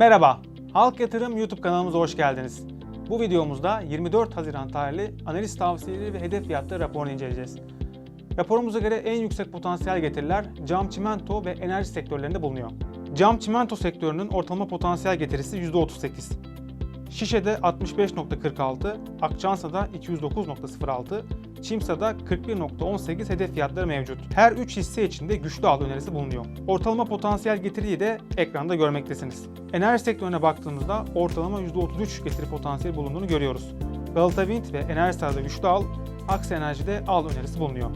Merhaba, Halk Yatırım YouTube kanalımıza hoş geldiniz. Bu videomuzda 24 Haziran tarihli analiz tavsiyeleri ve hedef fiyatları raporunu inceleyeceğiz. Raporumuza göre en yüksek potansiyel getiriler cam çimento ve enerji sektörlerinde bulunuyor. Cam çimento sektörünün ortalama potansiyel getirisi %38. Şişe'de 65.46, Akçansa'da 209.06, Çimsa'da 41.18 hedef fiyatları mevcut. Her 3 hisse içinde güçlü al önerisi bulunuyor. Ortalama potansiyel getiriyi de ekranda görmektesiniz. Enerji sektörüne baktığımızda ortalama %33 getiri potansiyeli bulunduğunu görüyoruz. Galata Wind ve Enerjisar'da güçlü al, Aksa Enerji'de al önerisi bulunuyor.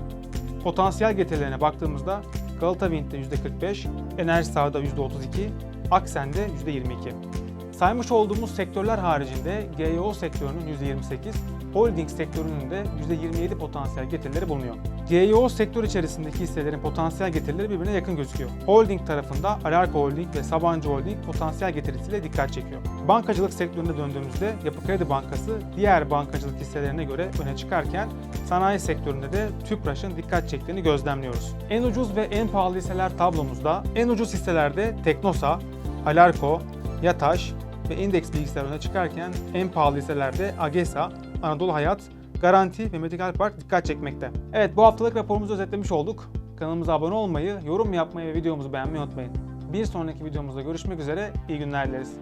Potansiyel getirilerine baktığımızda Galata Wind'de %45, Enerjisar'da %32, Aksen'de %22. Saymış olduğumuz sektörler haricinde GEO sektörünün %28, holding sektörünün de %27 potansiyel getirileri bulunuyor. GEO sektör içerisindeki hisselerin potansiyel getirileri birbirine yakın gözüküyor. Holding tarafında Alarko Holding ve Sabancı Holding potansiyel getirisiyle dikkat çekiyor. Bankacılık sektörüne döndüğümüzde Yapı Kredi Bankası diğer bankacılık hisselerine göre öne çıkarken sanayi sektöründe de Tüpraş'ın dikkat çektiğini gözlemliyoruz. En ucuz ve en pahalı hisseler tablomuzda en ucuz hisselerde Teknosa, Alarko, Yataş ve endeks bilgisayar çıkarken en pahalı hisselerde Agesa, Anadolu Hayat, Garanti ve Medical Park dikkat çekmekte. Evet bu haftalık raporumuzu özetlemiş olduk. Kanalımıza abone olmayı, yorum yapmayı ve videomuzu beğenmeyi unutmayın. Bir sonraki videomuzda görüşmek üzere, iyi günler dileriz.